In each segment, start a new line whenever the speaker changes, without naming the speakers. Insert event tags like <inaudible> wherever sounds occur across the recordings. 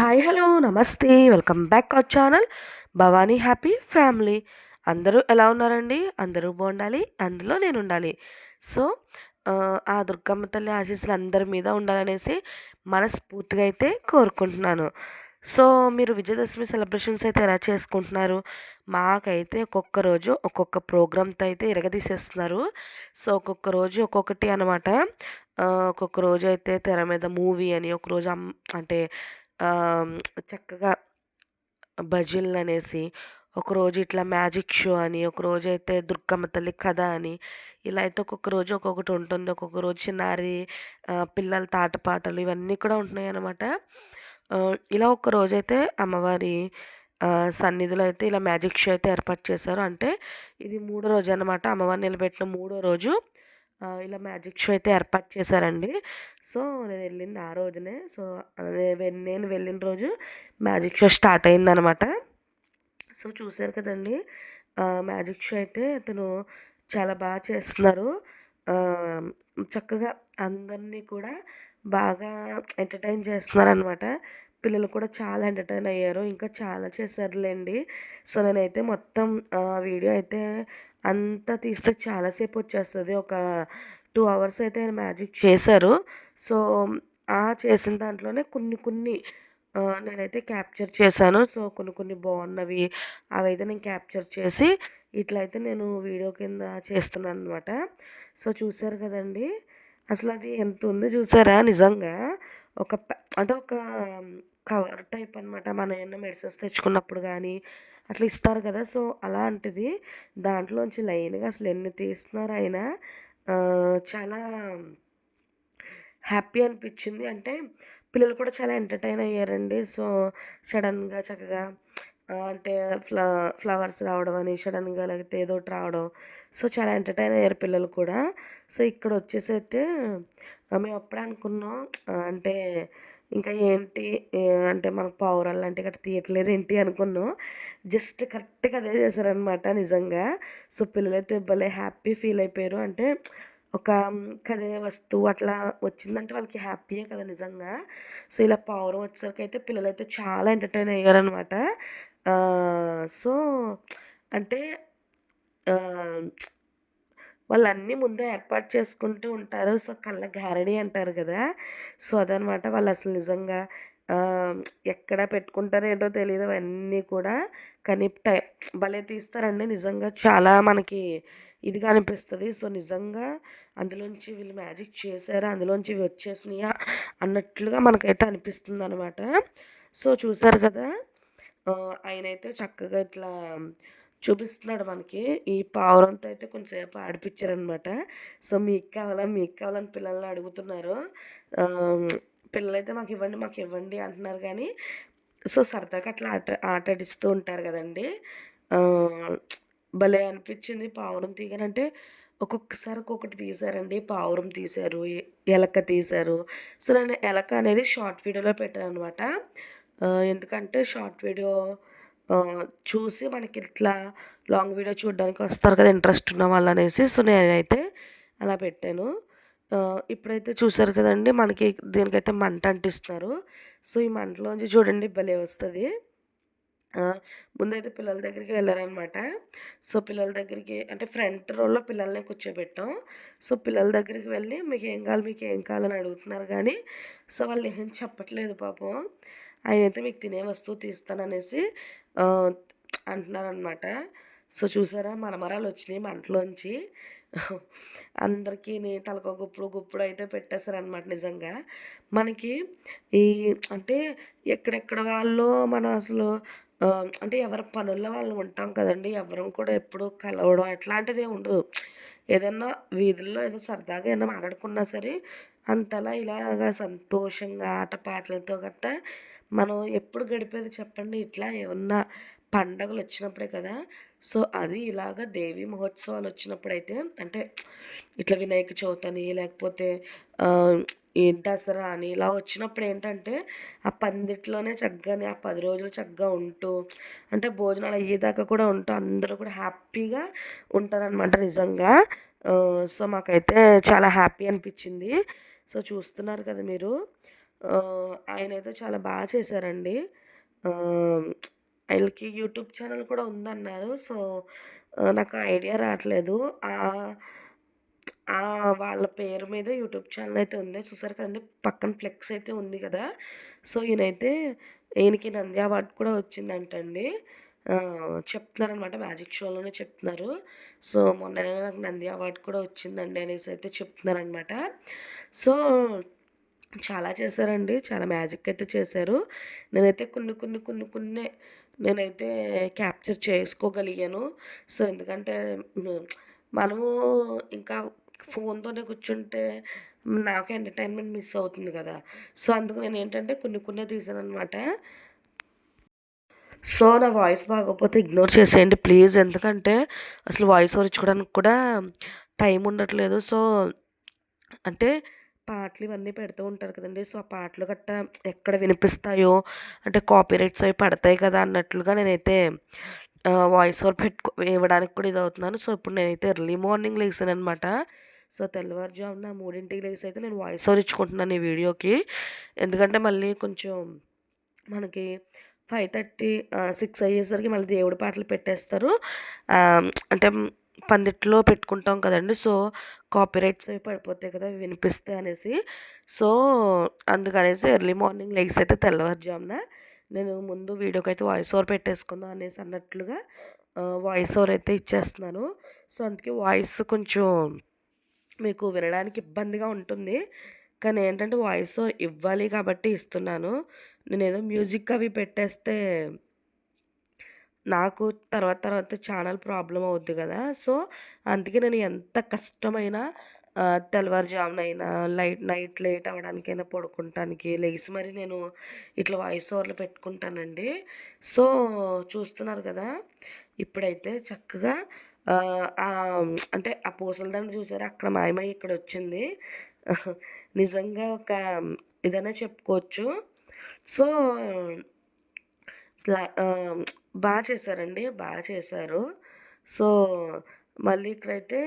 Hi hello నమస్తే. Welcome back our channel Bhavani happy family. అందరూ ఎలా ఉన్నారండి? అందరూ బాగుండాలి అందులో నేను ఉండాలి. సో ఆ, దుర్గమ్మ తల్లి ఆశీస్సులు అందరి మీద ఉండాలనేసి మనస్ఫూర్తిగా అయితే కోరుకుంటున్నాను. సో మీరు విజయదశమి సెలబ్రేషన్స్ అయితే ఎలా చేసుకుంటున్నారు? మాకైతే ఒక్కొక్క రోజు ఒక్కొక్క ప్రోగ్రామ్తో అయితే ఇరగదీసేస్తున్నారు. సో ఒక్కొక్క రోజు ఒక్కొక్కటి అనమాట ఒక్కొక్క రోజు అయితే తెర మీద మూవీ అని ఒక రోజు అంటే చక్కగా భజనలు అనేసి ఒకరోజు ఇట్లా మ్యాజిక్ షో అని ఒకరోజు అయితే దుర్గమ్మ తల్లి కథ అని ఇలా అయితే ఒక్కొక్క రోజు ఒక్కొక్కటి ఉంటుంది. ఒక్కొక్క రోజు చిన్నారి పిల్లల తాటపాటలు ఇవన్నీ కూడా ఉంటున్నాయి అన్నమాట ఇలా ఒక రోజు అయితే అమ్మవారి సన్నిధిలో అయితే ఇలా మ్యాజిక్ షో అయితే ఏర్పాటు చేశారు. అంటే ఇది మూడో రోజు అనమాట అమ్మవారిని నిలబెట్టిన మూడో రోజు ఇలా మ్యాజిక్ షో అయితే ఏర్పాటు చేశారండి. సో నేను వెళ్ళింది ఆ రోజునే. సో నేను వెళ్ళిన రోజు మ్యాజిక్ షో స్టార్ట్ అయిందనమాట సో చూశారు కదండి. మ్యాజిక్ షో అయితే అతను చాలా బాగా చేస్తున్నారు. చక్కగా అందరినీ కూడా బాగా ఎంటర్టైన్ చేస్తున్నారు అనమాట పిల్లలు కూడా చాలా ఎంటర్టైన్ అయ్యారు. ఇంకా చాలా చేశారులేండి. సో నేనైతే మొత్తం వీడియో అయితే అంతా తీస్తే చాలాసేపు వచ్చేస్తుంది. ఒక టూ అవర్స్ అయితే మ్యాజిక్ చేశారు. సో ఆ చేసిన దాంట్లోనే కొన్ని కొన్ని నేనైతే క్యాప్చర్ చేశాను. సో కొన్ని కొన్ని బాగున్నవి అవైతే నేను క్యాప్చర్ చేసి ఇట్లా అయితే నేను వీడియో కింద చేస్తున్నాను అనమాట సో చూసారు కదండి? అసలు అది ఎంత ఉంది చూసారా? నిజంగా ఒక అంటే ఒక కవర్ టైప్ అనమాట మనం ఏమైనా మెడిసిన్స్ తెచ్చుకున్నప్పుడు కానీ అట్లా ఇస్తారు కదా? సో అలాంటిది దాంట్లోంచి లైన్గా అసలు ఎన్ని తీస్తున్నారు అయినా చాలా హ్యాపీ అనిపించింది. అంటే పిల్లలు కూడా చాలా ఎంటర్టైన్ అయ్యారండి. సో సడన్గా చక్కగా అంటే ఫ్ల ఫ్లవర్స్ రావడం అని సడన్గా లేకపోతే ఏదో ఒకటి రావడం. సో చాలా ఎంటర్టైన్ అయ్యారు పిల్లలు కూడా. సో ఇక్కడ వచ్చేసి అయితే మేము అప్పుడే అనుకున్నాం అంటే ఇంకా ఏంటి అంటే మనకు పావురాలు లాంటివి గట్రా తీయట్లేదు ఏంటి అనుకున్నాం. జస్ట్ కరెక్ట్గా అదే చేశారనమాట నిజంగా. సో పిల్లలైతే భలే హ్యాపీ ఫీల్ అయిపోయారు. అంటే ఒక కదే వస్తువు అట్లా వచ్చిందంటే వాళ్ళకి హ్యాపీయే కదా నిజంగా. సో ఇలా పావురం వచ్చేసరికి అయితే పిల్లలైతే చాలా ఎంటర్టైన్ అయ్యారనమాట సో అంటే వాళ్ళన్నీ ముందే ఏర్పాటు చేసుకుంటూ ఉంటారు. సో కళ్ళ గారడి అంటారు కదా. సో అదనమాట వాళ్ళు అసలు నిజంగా ఎక్కడ పెట్టుకుంటారో ఏంటో తెలియదు అవన్నీ కూడా. కానీ టై భలే తీస్తారండి. నిజంగా చాలా మనకి ఇదిగా అనిపిస్తుంది. సో నిజంగా అందులోంచి వీళ్ళు మ్యాజిక్ చేశారా? అందులోంచి ఇవి వచ్చేసినాయా? అన్నట్లుగా మనకైతే అనిపిస్తుంది అనమాట సో చూసారు కదా? ఆయనైతే చక్కగా ఇట్లా చూపిస్తున్నాడు మనకి. ఈ పావురంతో అయితే కొంచెంసేపు ఆడిపించారనమాట సో మీకు కావాలా? మీకు కావాలని పిల్లల్ని అడుగుతున్నారు. పిల్లలైతే మాకు ఇవ్వండి మాకు ఇవ్వండి అంటున్నారు కానీ సో సరదాగా అట్లా ఆట ఆటాడిస్తూ ఉంటారు కదండి. భలే అనిపించింది పావురం తీగనంటే ఒక్కొక్కసారి ఒక్కొక్కటి తీశారండి. పావురం తీశారు ఎలక తీశారు. సో నేను ఎలక అనేది షార్ట్ వీడియోలో పెట్టాను అనమాట ఎందుకంటే షార్ట్ వీడియో చూసి మనకి ఇట్లా లాంగ్ వీడియో చూడడానికి వస్తారు కదా ఇంట్రెస్ట్ ఉన్న వాళ్ళు అనేసి సో నేనైతే అలా పెట్టాను. ఇప్పుడైతే చూసారు కదండి మనకి దీనికైతే మంట అంటిస్తున్నారు సో ఈ మంటలోంచి చూడండి భలే వస్తుంది. ముందైతే పిల్లల దగ్గరికి వెళ్ళారనమాట. సో పిల్లల దగ్గరికి అంటే ఫ్రంట్ రోల్లో పిల్లల్ని కూర్చోబెట్టాం. సో పిల్లల దగ్గరికి వెళ్ళి మీకు ఏం కావాలి మీకు ఏం కావాలని అడుగుతున్నారు కానీ సో వాళ్ళు ఏం చెప్పట్లేదు పాపం. ఆయన అయితే మీకు తినే వస్తువు తీస్తాననేసి అంటున్నారనమాట. సో చూసారా మనమరాలు వచ్చినాయి మంటలోంచి. అందరికీ తలకో గుప్పుడు గుప్పుడు అయితే పెట్టేశారనమాట నిజంగా. మనకి ఈ అంటే ఎక్కడెక్కడ వాళ్ళు మనం అసలు అంటే ఎవరి పనుల్లో వాళ్ళు ఉంటాం కదండి. ఎవరం కూడా ఎప్పుడు కలవడం అట్లాంటిది ఏమి ఉండదు. ఏదన్నా వీధుల్లో ఏదో సరదాగా ఏదైనా మాట్లాడుకున్నా సరే అంతలా ఇలాగా సంతోషంగా ఆటపాటలతో గట్టా మనం ఎప్పుడు గడిపేది చెప్పండి. ఇట్లా ఏమన్నా పండగలు వచ్చినప్పుడే కదా సో అది ఇలాగ దేవి మహోత్సవాలు వచ్చినప్పుడైతే అంటే ఇట్లా వినాయక చవితి అని లేకపోతే ఈ దసరా అని ఇలా వచ్చినప్పుడు ఏంటంటే ఆ పందిట్లోనే చక్కగానే ఆ పది రోజులు చక్కగా ఉంటూ అంటే భోజనాలు అయ్యేదాకా కూడా ఉంటూ అందరూ కూడా హ్యాపీగా ఉంటారనమాట నిజంగా. సో మాకైతే చాలా హ్యాపీ అనిపించింది సో చూస్తున్నారు కదా మీరు. ఆయన అయితే చాలా బాగా చేశారండి. ఆయనకి యూట్యూబ్ ఛానల్ కూడా ఉందన్నారు. సో నాకు ఐడియా రావట్లేదు. వాళ్ళ పేరు మీద యూట్యూబ్ ఛానల్ అయితే ఉంది. చూసారు కదండి పక్కన ఫ్లెక్స్ అయితే ఉంది కదా. సో ఈయనైతే ఈయనకి నంది అవార్డు కూడా వచ్చిందంటండి. చెప్తున్నారనమాట మ్యాజిక్ షోలోనే చెప్తున్నారు. సో మొన్ననే నాకు నంది అవార్డు కూడా వచ్చిందండి అనేసి అయితే చెప్తున్నారనమాట సో చాలా చేశారండి. చాలా మ్యాజిక్ అయితే చేశారు. నేనైతే కొన్ని కొన్ని కొన్ని కొన్ని నేనైతే క్యాప్చర్ చేసుకోగలిగాను. సో ఎందుకంటే మనము ఇంకా ఫోన్తోనే కూర్చుంటే నాకు ఎంటర్టైన్మెంట్ మిస్ అవుతుంది కదా. సో అందుకు నేను ఏంటంటే కొన్ని కొన్ని తీసాను అనమాట సో నా వాయిస్ బాగోకపోతే ఇగ్నోర్ చేసేయండి ప్లీజ్. ఎందుకంటే అసలు వాయిస్ ఓవర్ ఇచ్చుకోవడానికి కూడా టైం ఉండట్లేదు. సో అంటే పాటలు ఇవన్నీ పెడుతూ ఉంటారు కదండి. సో ఆ పాటలు గట్ట ఎక్కడ వినిపిస్తాయో అంటే కాపీరైట్స్ అవి పడతాయి కదా అన్నట్లుగా నేనైతే వాయిస్ ఓవర్ పెట్టుకో ఇవ్వడానికి కూడా ఇది అవుతున్నాను సో ఇప్పుడు నేనైతే ఎర్లీ మార్నింగ్ లేసాను అనమాట సో తెల్లవారుజామున మూడింటికి లేచి అయితే నేను వాయిస్ ఓవర్ ఇచ్చుకుంటున్నాను ఈ వీడియోకి. ఎందుకంటే మళ్ళీ కొంచెం మనకి ఫైవ్ థర్టీ సిక్స్ అయ్యేసరికి మళ్ళీ దేవుడి పాటలు పెట్టేస్తారు. అంటే పందిట్లో పెట్టుకుంటాం కదండి. సో కాపీరైట్స్ అవి పడిపోతాయి కదా వినిపిస్తాయి అనేసి. సో అందుకనేసి ఎర్లీ మార్నింగ్ లెగ్స్ అయితే తెల్లవారుజామున నేను ముందు వీడియోకి అయితే వాయిస్ ఓవర్ పెట్టేసుకుందాం అనేసి అన్నట్లుగా వాయిస్ ఓవర్ అయితే ఇచ్చేస్తున్నాను. సో అందుకే వాయిస్ కొంచెం మీకు వినడానికి ఇబ్బందిగా ఉంటుంది. కానీ ఏంటంటే వాయిస్ ఓవర్ ఇవ్వాలి కాబట్టి ఇస్తున్నాను. నేనేదో మ్యూజిక్ అవి పెట్టేస్తే నాకు తర్వాత తర్వాత ఛానల్ ప్రాబ్లం అవుద్ది కదా. సో అందుకే నేను ఎంత కష్టమైన తెల్లవారుజామునైనా లైట్ నైట్ లేట్ అవ్వడానికైనా పడుకుంటానికి లేచి మరి నేను ఇట్లా వాయిస్ ఓవర్లు పెట్టుకుంటానండి. సో చూస్తున్నారు కదా ఇప్పుడైతే చక్కగా అంటే ఆ పూసల దండ చూసారా? అక్కడ మాయమై ఇక్కడ వచ్చింది <laughs> నిజంగా ఒక ఇదనే చెప్పుకోవచ్చు. సో బాగా చేశారండి బాగా చేశారు. సో మళ్ళీ ఇక్కడైతే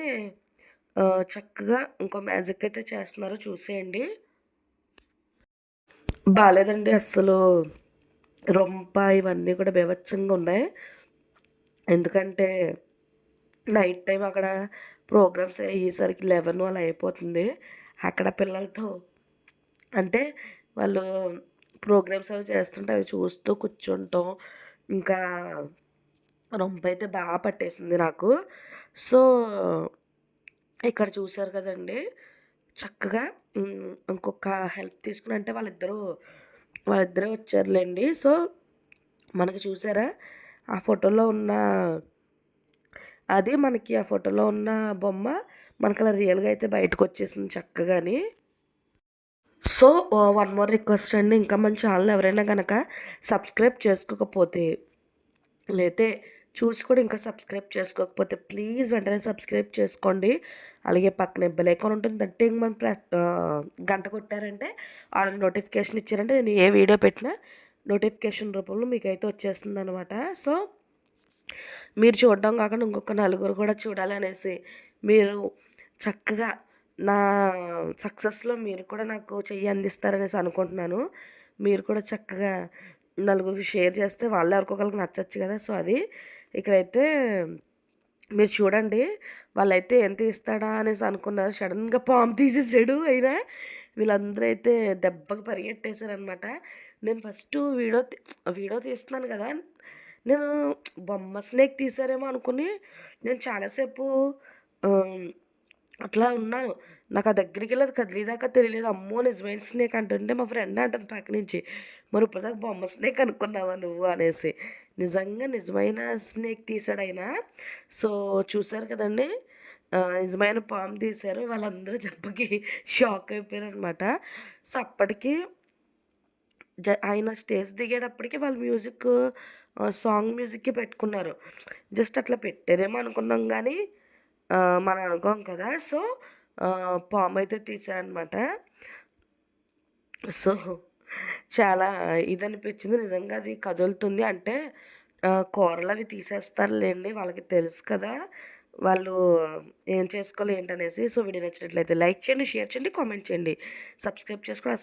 చక్కగా ఇంకో మ్యాజిక్ అయితే చేస్తున్నారో చూసేయండి. బాగాలేదండి అసలు రొంప ఇవన్నీ కూడా బీభత్సంగా ఉన్నాయి. ఎందుకంటే నైట్ టైం అక్కడ ప్రోగ్రామ్స్ అయ్యేసరికి లెవెన్ అలా అయిపోతుంది. అక్కడ పిల్లలతో అంటే వాళ్ళు ప్రోగ్రామ్స్ అవి చేస్తుంటే అవి చూస్తూ కూర్చుంటాం. ఇంకా రొంప అయితే బాగా పట్టేసింది నాకు. సో ఇక్కడ చూశారు కదండి చక్కగా ఇంకొక హెల్ప్ తీసుకుని అంటే వాళ్ళిద్దరూ వాళ్ళిద్దరే వచ్చారులేండి. సో మనకి చూసారా ఆ ఫోటోలో ఉన్న అది మనకి ఆ ఫోటోలో ఉన్న బొమ్మ మనకు అలా రియల్గా అయితే బయటకు వచ్చేసింది చక్కగాని. సో వన్ మోర్ రిక్వెస్ట్ అండి. ఇంకా మన ఛానల్ ఎవరైనా కనుక సబ్స్క్రైబ్ చేసుకోకపోతే లేతే చూసి కూడా ఇంకా సబ్స్క్రైబ్ చేసుకోకపోతే ప్లీజ్ వెంటనే సబ్స్క్రైబ్ చేసుకోండి. అలాగే పక్కన బెలైకాన్ ఉంటుంది అంటే మనం గంట కొట్టారంటే వాళ్ళకి నోటిఫికేషన్ ఇచ్చారంటే నేను ఏ వీడియో పెట్టినా నోటిఫికేషన్ రూపంలో మీకైతే వచ్చేస్తుంది అనమాట సో మీరు చూడడం కాకుండా ఇంకొక నలుగురు కూడా చూడాలి అనేసి మీరు చక్కగా నా సక్సెస్లో మీరు కూడా నాకు చెయ్యి అందిస్తారనేసి అనుకుంటున్నాను. మీరు కూడా చక్కగా నలుగురికి షేర్ చేస్తే వాళ్ళు ఎవరికొకరికి నచ్చచ్చు కదా. సో అది ఇక్కడైతే మీరు చూడండి. వాళ్ళైతే ఎంత ఇస్తాడా అనేసి అనుకున్నారు. సడన్గా పాము తీసేసాడు అయినా వీళ్ళందరూ అయితే దెబ్బకి పరిగెట్టేశారనమాట నేను ఫస్ట్ వీడియో వీడియో తీస్తున్నాను కదా. నేను బొమ్మ స్నేక్ తీసారేమో అనుకుని నేను చాలాసేపు అట్లా ఉన్నాను. నాకు ఆ దగ్గరికి వెళ్ళదు కదిలేదాకా తెలియలేదు. అమ్మో నిజమైన స్నేక్ అంటుంటే మా ఫ్రెండ్ అంటుంది పక్క నుంచి మరి ఇప్పటిదాకా బొమ్మ స్నేక్ అనుకున్నావా నువ్వు అనేసి. నిజంగా నిజమైన స్నేక్ తీసాడైనా సో చూసారు కదండి. నిజమైన పాము తీశారు. వాళ్ళందరూ దెబ్బకి షాక్ అయిపోయారు అనమాట సో అప్పటికి జ ఆయన స్టేజ్ దిగేటప్పటికి వాళ్ళు మ్యూజిక్ సాంగ్ మ్యూజిక్కి పెట్టుకున్నారు. జస్ట్ అట్లా పెట్టారేమో అనుకున్నాం కానీ మనం అనుకోం కదా. సో పాము అయితే తీసారనమాట సో చాలా ఇది అనిపించింది నిజంగా అది కదులుతుంది. అంటే కూరలు అవి తీసేస్తారులేండి. వాళ్ళకి తెలుసు కదా. వాళ్ళు ఏం చేసుకోవాలి ఏంటనేసి. సో వీడియో నచ్చినట్లయితే లైక్ చేయండి షేర్ చేయండి కామెంట్ చేయండి. సబ్స్క్రైబ్ చేసుకోవడం అసలు